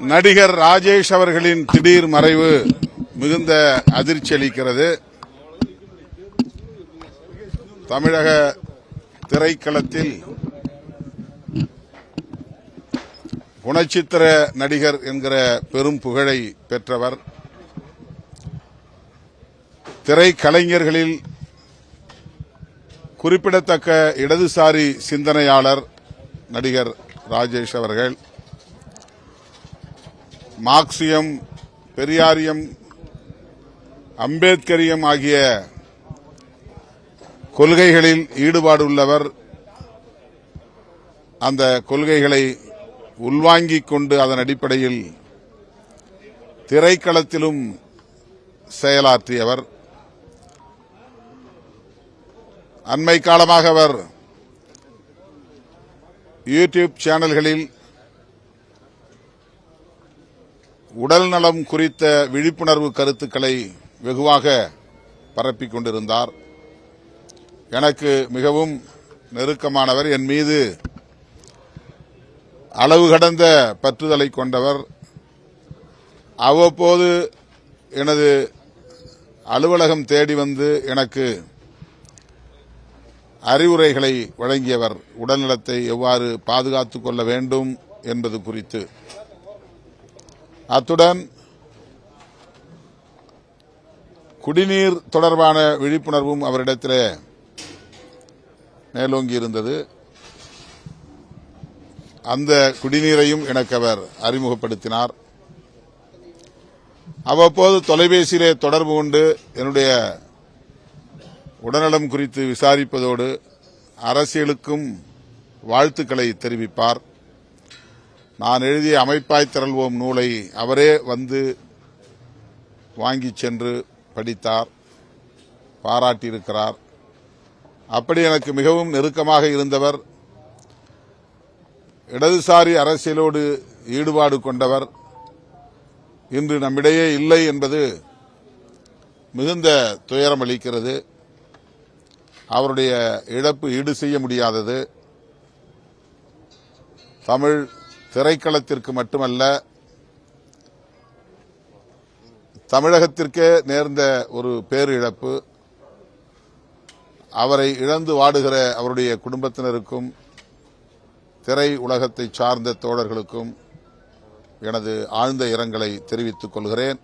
நடிகர் ராஜேஷ் அவர்களின் திடீர் மறைவு மிகுந்த அதிர்ச்சி அளிக்கிறது. தமிழக திரைக்களத்தில் குணச்சித்திர நடிகர் என்கிற பெரும் புகழை பெற்றவர். திரைக்கலைஞர்களில் குறிப்பிடத்தக்க இடதுசாரி சிந்தனையாளர் நடிகர் ராஜேஷ் அவர்கள். மார்க்சியம் பெரியாரியம் அம்பேத்கரியம் ஆகிய கொள்கைகளில் ஈடுபாடுள்ளவர் அந்த கொள்கைகளை உள்வாங்கிக் கொண்டு அதன் அடிப்படையில் திரைக்களத்திலும் செயலாற்றியவர். அண்மை காலமாக அவர் யூடியூப் சேனல்களில் உடல் நலம் குறித்த விழிப்புணர்வு கருத்துக்களை வெகுவாக பரப்பிக் கொண்டிருந்தார். எனக்கு மிகவும் நெருக்கமானவர் என் மீது அளவு கடந்த பற்றுதலை கொண்டவர். அவ்வப்போது எனது அலுவலகம் தேடி வந்து எனக்கு அறிவுரைகளை வழங்கியவர். உடல்நலத்தை எவ்வாறு பாதுகாத்துக் கொள்ள வேண்டும் என்பது குறித்து அத்துடன் குடிநீர் தொடர்பான விழிப்புணர்வும் அவரிடத்தில் மேலோங்கி இருந்தது அந்த குடிநீரையும் எனக்கு அவர் அறிமுகப்படுத்தினார். அவ்வப்போது தொலைபேசியிலே தொடர்பு கொண்டு என்னுடைய உடல்நலம் குறித்து விசாரிப்பதோடு அரசியலுக்கும் வாழ்த்துக்களை தெரிவிப்பார். நான் எழுதிய அமைப்பாய் திரள்வோம் நூலை அவரே வந்து வாங்கிச் சென்று படித்தார் பாராட்டியிருக்கிறார். அப்படி எனக்கு மிகவும் நெருக்கமாக இருந்தவர் இடதுசாரி அரசியலோடு ஈடுபாடு கொண்டவர். இன்று நம்மிடையே இல்லை என்பது மிகுந்த துயரம் அளிக்கிறது. அவருடைய இழப்பு ஈடு செய்ய முடியாதது. தமிழ் திரைக்களத்திற்கு மட்டுமல்ல தமிழகத்திற்கே நேர்ந்த ஒரு பேரிழப்பு. அவரை இழந்து வாடுகிற அவருடைய குடும்பத்தினருக்கும் திரை உலகத்தை சார்ந்த தோழர்களுக்கும் எனது ஆழ்ந்த இரங்கலை தெரிவித்துக் கொள்கிறேன்.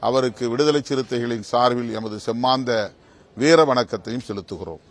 அவருக்கு விடுதலை சிறுத்தைகளின் சார்பில் எமது செம்மாந்த வீர வணக்கத்தையும் செலுத்துகிறோம்.